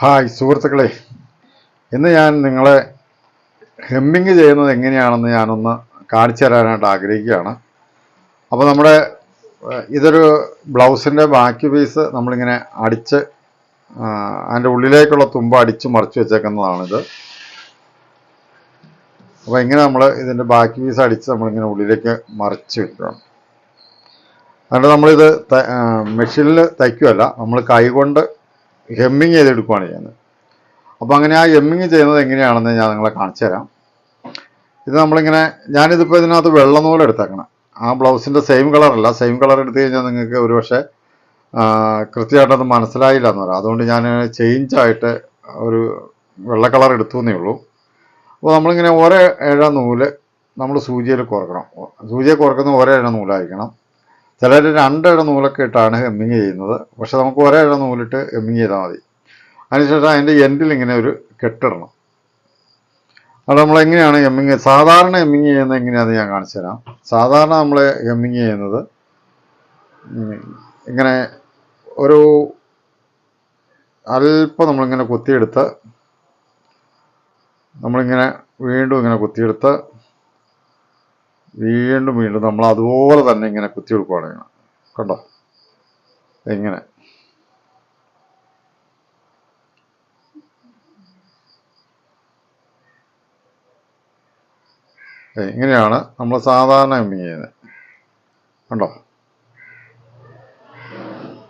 Hi സുഹൃത്തുക്കളെ. ഇന്ന് ഞാൻ നിങ്ങളെ ഹെമ്മിങ് ചെയ്യുന്നത് എങ്ങനെയാണെന്ന് ഞാനൊന്ന് കാണിച്ചു തരാനായിട്ട് ആഗ്രഹിക്കുകയാണ്. അപ്പോൾ നമ്മുടെ ഇതൊരു ബ്ലൗസിന്റെ ബാക്കി പീസ് നമ്മളിങ്ങനെ അടിച്ച് അതിന്റെ ഉള്ളിലേക്കുള്ള തുമ്പ അടിച്ച് മറിച്ച് വെച്ചേക്കുന്നതാണിത്. അപ്പോൾ ഇങ്ങനെ നമ്മൾ ഇതിന്റെ ബാക്കി പീസ് അടിച്ച് നമ്മളിങ്ങനെ ഉള്ളിലേക്ക് മറിച്ച് വെക്കുകയാണ്. അതുകൊണ്ട് നമ്മളിത് മെഷീനിൽ തയ്ക്കുമല്ല നമ്മൾ കൈകൊണ്ട് ഹെമ്മിങ് ചെയ്തെടുക്കുകയാണ് ചെയ്യുന്നത്. അപ്പോൾ അങ്ങനെ ആ ഹെമ്മിങ് ചെയ്യുന്നത് എങ്ങനെയാണെന്ന് ഞാൻ നിങ്ങളെ കാണിച്ചു തരാം. ഇത് നമ്മളിങ്ങനെ ഞാനിതിപ്പോൾ ഇതിനകത്ത് വെള്ളം നൂൽ എടുത്തേക്കണം. ആ ബ്ലൗസിന്റെ സെയിം കളറല്ല സെയിം കളർ എടുത്തു കഴിഞ്ഞാൽ നിങ്ങൾക്ക് ഒരു പക്ഷേ കൃത്യമായിട്ടത് മനസ്സിലായില്ല എന്ന് പറയാം. അതുകൊണ്ട് ഞാൻ ചേഞ്ച് ആയിട്ട് ഒരു വെള്ള കളർ എടുത്തു എന്നേ ഉള്ളൂ. അപ്പോൾ നമ്മളിങ്ങനെ ഒരേ ഇഴ നൂൽ നമ്മൾ സൂചിയിൽ കുറക്കണം. സൂചിയെ കുറക്കുന്ന ഒരേ ഇഴ നൂലായിരിക്കണം. ചിലർ രണ്ടിട നൂലൊക്കെ ഇട്ടാണ് ഹെമ്മിങ് ചെയ്യുന്നത്. പക്ഷെ നമുക്ക് ഒരേ ഇട നൂലിട്ട് ഹെമ്മിങ് ചെയ്താൽ മതി. അതിനുശേഷം അതിന്റെ എൻഡിൽ ഇങ്ങനെ ഒരു കെട്ടിടണം. അത് നമ്മൾ എങ്ങനെയാണ് ഹെമ്മിങ് സാധാരണ ഹെമ്മിങ് ചെയ്യുന്നത് എങ്ങനെയാണെന്ന് ഞാൻ കാണിച്ചു തരാം. സാധാരണ നമ്മൾ ഹെമ്മിങ് ചെയ്യുന്നത് ഇങ്ങനെ ഒരു അല്പം നമ്മളിങ്ങനെ കുത്തിയെടുത്ത് നമ്മളിങ്ങനെ വീണ്ടും ഇങ്ങനെ കുത്തിയെടുത്ത് വീണ്ടും വീണ്ടും നമ്മൾ അതുപോലെ തന്നെ ഇങ്ങനെ കുത്തിയെടുക്കുകയാണ് ഇങ്ങനെ. കണ്ടോ? എങ്ങനെ ഇങ്ങനെയാണ് നമ്മൾ സാധാരണ എമ്മിങ് ചെയ്യുന്നത്. കണ്ടോ?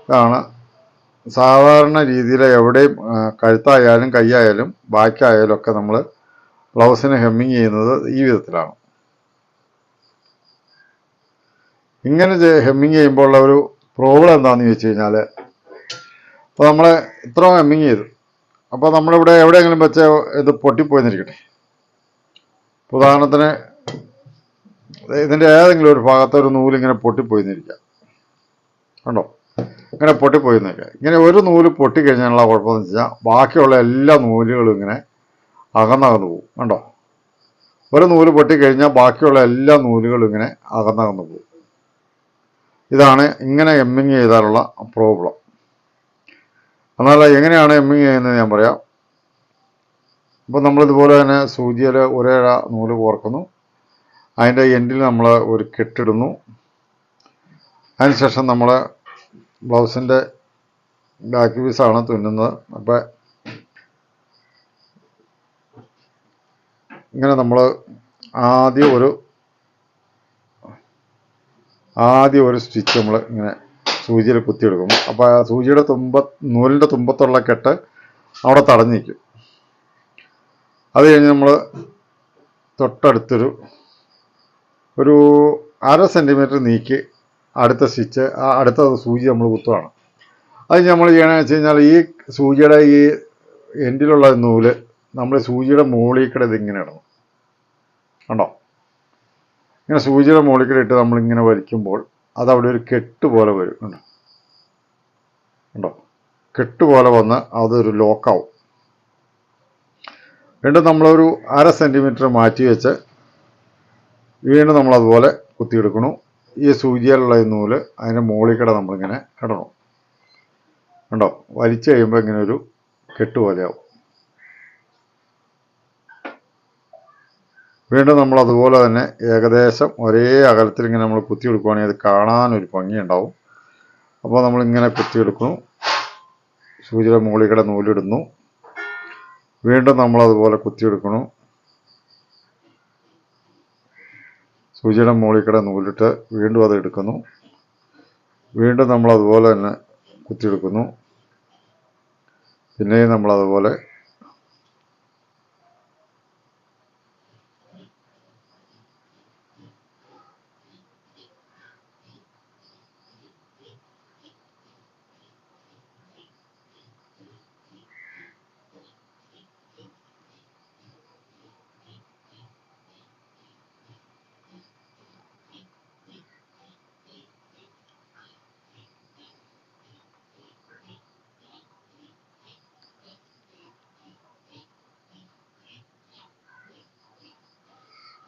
ഇതാണ് സാധാരണ രീതിയിൽ എവിടെയും കഴുത്തായാലും കൈയായാലും ബാക്കായാലും ഒക്കെ നമ്മൾ ബ്ലൗസിന് ഹെമ്മിങ് ചെയ്യുന്നത് ഈ വിധത്തിലാണ്. ഇങ്ങനെ ഹെമ്മിങ് ചെയ്യുമ്പോൾ ഉള്ള ഒരു പ്രോബ്ലം എന്താണെന്ന് ചോദിച്ചു കഴിഞ്ഞാൽ ഇപ്പോൾ നമ്മൾ ഇത്ര ഹെമ്മിങ് ചെയ്തു. അപ്പോൾ നമ്മളിവിടെ എവിടെയെങ്കിലും വെച്ച ഇത് പൊട്ടിപ്പോയെന്നിരിക്കട്ടെ. ഉദാഹരണത്തിന് ഇതിന്റെ ഏതെങ്കിലും ഒരു ഭാഗത്ത് ഒരു നൂലിങ്ങനെ പൊട്ടിപ്പോയിന്നിരിക്കാം. കണ്ടോ? ഇങ്ങനെ പൊട്ടിപ്പോയിന്നിരിക്കുക ഇങ്ങനെ ഒരു നൂൽ പൊട്ടിക്കഴിഞ്ഞാലുള്ള കുഴപ്പമെന്ന് വെച്ചാൽ ബാക്കിയുള്ള എല്ലാ നൂലുകളും ഇങ്ങനെ അകന്നകന്നു പോകും. കണ്ടോ? ഒരു നൂൽ പൊട്ടിക്കഴിഞ്ഞാൽ ബാക്കിയുള്ള എല്ലാ നൂലുകളും ഇങ്ങനെ അകന്നകന്നു പോകും. ഇതാണ് ഇങ്ങനെ എമ്മിങ് ചെയ്താലുള്ള പ്രോബ്ലം എന്നാൽ എങ്ങനെയാണ് എമ്മിങ് ചെയ്യുന്നത് ഞാൻ പറയാം. അപ്പോൾ നമ്മളിതുപോലെ തന്നെ സൂചിയിൽ ഒരേ നൂൽ കോർക്കുന്നു. അതിന്റെ എൻഡിൽ നമ്മൾ ഒരു കെട്ടിടുന്നു. അതിനുശേഷം നമ്മൾ ബ്ലൗസിന്റെ ബാക്ക് പീസാണ് തുന്നുന്നത്. അപ്പോൾ ഇങ്ങനെ നമ്മൾ ആദ്യം ഒരു ആദ്യം ഒരു സ്റ്റിച്ച് നമ്മൾ ഇങ്ങനെ സൂചിയിൽ കുത്തിയെടുക്കും. അപ്പോൾ ആ സൂചിയുടെ തുമ്പ നൂലിന്റെ തുമ്പത്തുള്ള കെട്ട് അവിടെ തടഞ്ഞു നിൽക്കും അത് കഴിഞ്ഞ് നമ്മൾ തൊട്ടടുത്തൊരു ഒരു അര സെന്റിമീറ്റർ നീക്കി അടുത്ത സ്റ്റിച്ച് ആ അടുത്ത സൂചി നമ്മൾ കുത്തുകയാണ് അത് നമ്മൾ ചെയ്യണമെന്ന് വെച്ച് കഴിഞ്ഞാൽ ഈ സൂചിയുടെ ഈ എൻഡിലുള്ള നൂൽ നമ്മൾ സൂചിയുടെ മുകളിൽ കൂടെ ഇതിങ്ങനെ ഇടണം. കണ്ടോ? ഇങ്ങനെ സൂചിയുടെ മുകളിൽ ഇട്ട് നമ്മളിങ്ങനെ വലിക്കുമ്പോൾ അത് അവിടെ ഒരു കെട്ട് പോലെ വരും. കണ്ടോ? കെട്ട് പോലെ വന്ന് അതൊരു ലോക്കാവും. വീണ്ടും നമ്മളൊരു അര സെന്റിമീറ്റർ മാറ്റി വെച്ച് വീണ്ടും നമ്മളതുപോലെ കുത്തിയെടുക്കണു ഈ സൂചിയിലുള്ള നൂൽ അതിന്റെ മുകളിൽ നമ്മളിങ്ങനെ ഇടണം കണ്ടോ? വലിച്ചു കഴിയുമ്പോൾ ഇങ്ങനെ ഒരു കെട്ട് പോലെയാവും. വീണ്ടും നമ്മൾ അതുപോലെ തന്നെ ഏകദേശം ഒരേ അകലത്തിൽ ഇങ്ങനെ നമ്മൾ കുത്തി കുത്തിയെടുക്കുകയാണെങ്കിൽ അത് കാണാനൊരു ഭംഗിയുണ്ടാവും. അപ്പോൾ നമ്മൾ നമ്മളിങ്ങനെ കുത്തിയെടുക്കുന്നു. സൂചിയുടെ മുകളിൽ നൂലിടുന്നു. വീണ്ടും നമ്മൾ അതുപോലെ കുത്തിയെടുക്കണം സൂചിയുടെ മുകളിൽ നൂലിട്ട് വീണ്ടും അത് എടുക്കുന്നു. വീണ്ടും നമ്മൾ അതുപോലെ തന്നെ കുത്തിയെടുക്കുന്നു. പിന്നെയും നമ്മൾ അതുപോലെ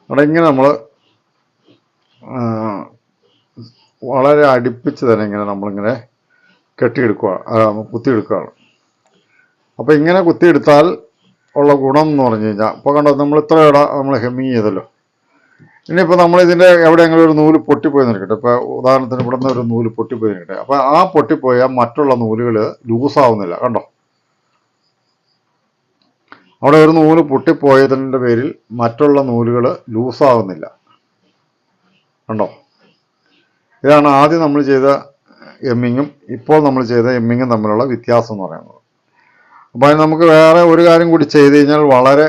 അവിടെ ഇങ്ങനെ നമ്മൾ വളരെ അടുപ്പിച്ച് തന്നെ ഇങ്ങനെ നമ്മളിങ്ങനെ കെട്ടിയെടുക്കുക കുത്തിയെടുക്കുകയാണ് അപ്പോൾ ഇങ്ങനെ കുത്തിയെടുത്താൽ ഉള്ള ഗുണം എന്ന് പറഞ്ഞു കഴിഞ്ഞാൽ ഇപ്പോൾ കണ്ടോ നമ്മൾ ഇത്ര ഇട നമ്മൾ ഹെമ്മിങ് ചെയ്തല്ലോ. ഇനിയിപ്പോൾ നമ്മളിതിന്റെ എവിടെയെങ്കിലും ഒരു നൂൽ പൊട്ടിപ്പോയി നിൽക്കട്ടെ. ഇപ്പോൾ ഉദാഹരണത്തിന് ഇവിടെ നിന്ന് ഒരു നൂൽ പൊട്ടിപ്പോയി നിൽക്കട്ടെ. അപ്പോൾ ആ പൊട്ടിപ്പോയാൽ മറ്റുള്ള നൂലുകൾ ലൂസാവുന്നില്ല കണ്ടോ? അവിടെ ഒരു നൂൽ പൊട്ടിപ്പോയതിന്റെ പേരിൽ മറ്റുള്ള നൂലുകൾ ലൂസാകുന്നില്ല. കണ്ടോ? ഇതാണ് ആദ്യം നമ്മൾ ചെയ്ത എമ്മിങ്ങും ഇപ്പോൾ നമ്മൾ ചെയ്ത എമ്മിങ്ങും തമ്മിലുള്ള വ്യത്യാസം എന്ന് പറയുന്നത്. അപ്പോൾ അതിന് നമുക്ക് വേറെ ഒരു കാര്യം കൂടി ചെയ്ത് കഴിഞ്ഞാൽ വളരെ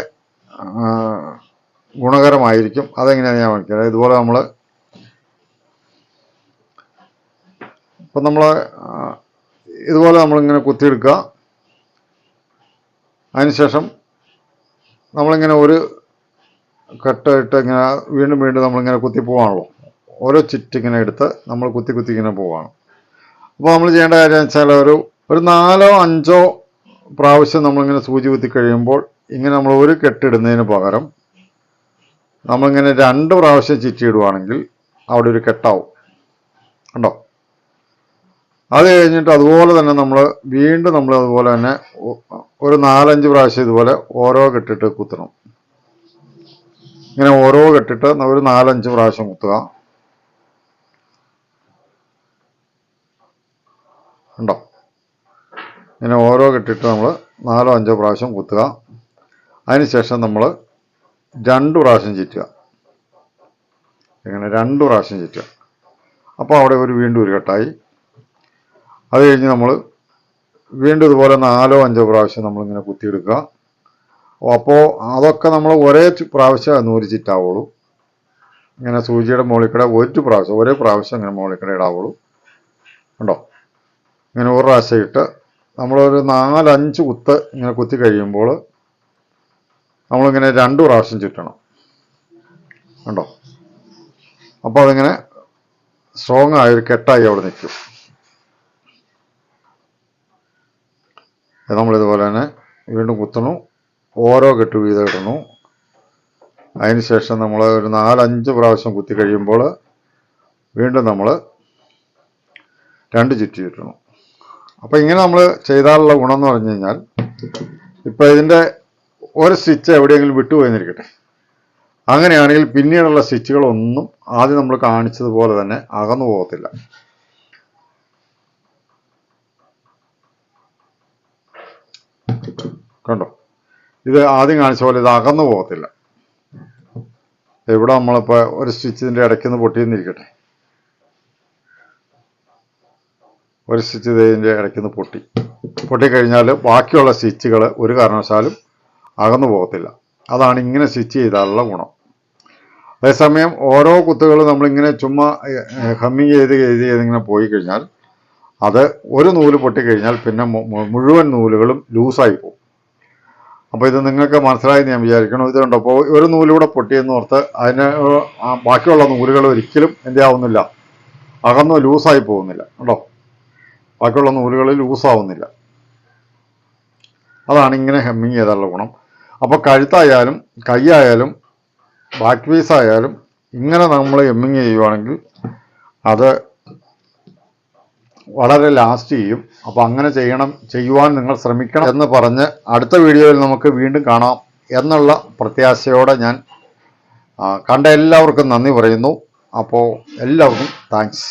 ഗുണകരമായിരിക്കും. അതെങ്ങനെയാണ് ഞാൻ മനസ്സിലായത് ഇതുപോലെ നമ്മൾ ഇപ്പം നമ്മൾ ഇതുപോലെ നമ്മളിങ്ങനെ കുത്തിയെടുക്കുക. അതിനുശേഷം നമ്മളിങ്ങനെ ഒരു കെട്ടായിട്ട് ഇങ്ങനെ വീണ്ടും വീണ്ടും നമ്മളിങ്ങനെ കുത്തി പോവാണല്ലോ. ഓരോ ചിറ്റ് ഇങ്ങനെ എടുത്ത് നമ്മൾ കുത്തി കുത്തി ഇങ്ങനെ പോവാണ്. അപ്പോൾ നമ്മൾ ചെയ്യേണ്ട കാര്യം വെച്ചാൽ ഒരു ഒരു നാലോ അഞ്ചോ പ്രാവശ്യം നമ്മളിങ്ങനെ സൂചി കുത്തി കഴിയുമ്പോൾ ഇങ്ങനെ നമ്മൾ ഒരു കെട്ടിടുന്നതിന് പകരം നമ്മളിങ്ങനെ രണ്ട് പ്രാവശ്യം ചിറ്റിയിടുവാണെങ്കിൽ അവിടെ ഒരു കെട്ടാവും. കണ്ടോ? അത് കഴിഞ്ഞിട്ട് അതുപോലെ തന്നെ നമ്മൾ വീണ്ടും നമ്മൾ അതുപോലെ തന്നെ ഒരു നാലഞ്ച് പ്രാവശ്യം ഇതുപോലെ ഓരോ കെട്ടിട്ട് കുത്തണം. ഇങ്ങനെ ഓരോ കെട്ടിട്ട് ഒരു നാലഞ്ച് പ്രാവശ്യം കുത്തുക. ഉണ്ടോ ഇങ്ങനെ ഓരോ കെട്ടിട്ട് നമ്മൾ നാലോ അഞ്ചോ പ്രാവശ്യം കുത്തുക. അതിനുശേഷം നമ്മൾ രണ്ട് പ്രാവശ്യം ചുറ്റുക. ഇങ്ങനെ രണ്ട് പ്രാവശ്യം ചുറ്റുക. അപ്പോൾ അവിടെ ഒരു വീണ്ടും ഒരു കെട്ടായി അത് കഴിഞ്ഞ് നമ്മൾ വീണ്ടും ഇതുപോലെ നാലോ അഞ്ചോ പ്രാവശ്യം നമ്മളിങ്ങനെ കുത്തിയെടുക്കുക. അപ്പോൾ അതൊക്കെ നമ്മൾ ഒരേ പ്രാവശ്യം നൂരിച്ചിട്ടാവുള്ളൂ ഇങ്ങനെ സൂചിയുടെ മുകളിൽ കൂടെ ഒരു പ്രാവശ്യം ഒരേ പ്രാവശ്യം ഇങ്ങനെ മുകളിൽ കൂടെ ഇടാവുള്ളൂ. ഉണ്ടോ ഇങ്ങനെ ഒരു പ്രാവശ്യം ഇട്ട് നമ്മളൊരു നാലഞ്ച് കുത്ത് ഇങ്ങനെ കുത്തി കഴിയുമ്പോൾ നമ്മളിങ്ങനെ രണ്ട് പ്രാവശ്യം ചുറ്റണം. ഉണ്ടോ അപ്പോൾ അതിങ്ങനെ സ്ട്രോങ് ആയൊരു കെട്ടായി അവിടെ നിൽക്കും. നമ്മളിതുപോലെ തന്നെ വീണ്ടും കുത്തണു ഓരോ കെട്ട് വീതം ഇടണു. അതിനുശേഷം നമ്മൾ ഒരു നാലഞ്ച് പ്രാവശ്യം കുത്തി കഴിയുമ്പോൾ വീണ്ടും നമ്മൾ രണ്ട് ചുറ്റി ചുറ്റണം അപ്പോൾ ഇങ്ങനെ നമ്മൾ ചെയ്താലുള്ള ഗുണം എന്ന് പറഞ്ഞു കഴിഞ്ഞാൽ ഇപ്പോൾ ഇതിന്റെ ഒരു സ്റ്റിച്ച് എവിടെയെങ്കിലും വിട്ടുപോയെന്നിരിക്കട്ടെ. അങ്ങനെയാണെങ്കിൽ പിന്നീടുള്ള സ്റ്റിച്ചുകളൊന്നും ആദ്യം നമ്മൾ കാണിച്ചതുപോലെ തന്നെ അകന്നു പോകത്തില്ല. കണ്ടോ? ഇത് ആദ്യം കാണിച്ച പോലെ ഇത് അകന്നു പോകത്തില്ല. ഇവിടെ നമ്മളിപ്പോൾ ഒരു സ്റ്റിച്ചിന്റെ ഇടയ്ക്ക് നിന്ന് പൊട്ടിയെന്നിരിക്കട്ടെ ഒരു സ്റ്റിച്ച് ഇതിന്റെ ഇടയ്ക്ക് നിന്ന് പൊട്ടി. പൊട്ടിക്കഴിഞ്ഞാൽ ബാക്കിയുള്ള സ്റ്റിച്ചുകൾ ഒരു കാരണവശാലും അകന്നു പോകത്തില്ല. അതാണ് ഇങ്ങനെ സ്റ്റിച്ച് ചെയ്താലുള്ള ഗുണം. അതേസമയം ഓരോ കുത്തുകളും നമ്മളിങ്ങനെ ചുമ്മാ ഹമ്മിങ് ചെയ്ത് ചെയ്ത് ചെയ്ത് ഇങ്ങനെ പോയി കഴിഞ്ഞാൽ അത് ഒരു നൂൽ പൊട്ടിക്കഴിഞ്ഞാൽ പിന്നെ മുഴുവൻ നൂലുകളും ലൂസായി പോകും. അപ്പോൾ ഇത് നിങ്ങൾക്ക് മനസ്സിലായി ഞാൻ വിചാരിക്കണം ഇത് കണ്ടോ അപ്പോൾ ഒരു നൂലൂടെ പൊട്ടിയെന്ന് ഓർത്ത് അതിന് ബാക്കിയുള്ള നൂലുകൾ ഒരിക്കലും എന്ത് ആവുന്നില്ല. അകന്നു ലൂസായി പോകുന്നില്ല. കേട്ടോ ബാക്കിയുള്ള നൂലുകൾ ലൂസാവുന്നില്ല. അതാണ് ഇങ്ങനെ ഹെമ്മിങ് ചെയ്താലുള്ള ഗുണം. അപ്പോൾ കഴുത്തായാലും കൈയായാലും ബാക്ക് പീസായാലും ഇങ്ങനെ നമ്മൾ ഹെമ്മിങ് ചെയ്യുവാണെങ്കിൽ അത് വളരെ ലാസ്റ്റ് ചെയ്യും. അപ്പോൾ അങ്ങനെ ചെയ്യണം ചെയ്യുവാൻ നിങ്ങൾ ശ്രമിക്കണം എന്ന് പറഞ്ഞ് അടുത്ത വീഡിയോയിൽ നമുക്ക് വീണ്ടും കാണാം എന്നുള്ള പ്രത്യാശയോടെ ഞാൻ കണ്ട എല്ലാവർക്കും നന്ദി പറയുന്നു. അപ്പോൾ എല്ലാവർക്കും താങ്ക്സ്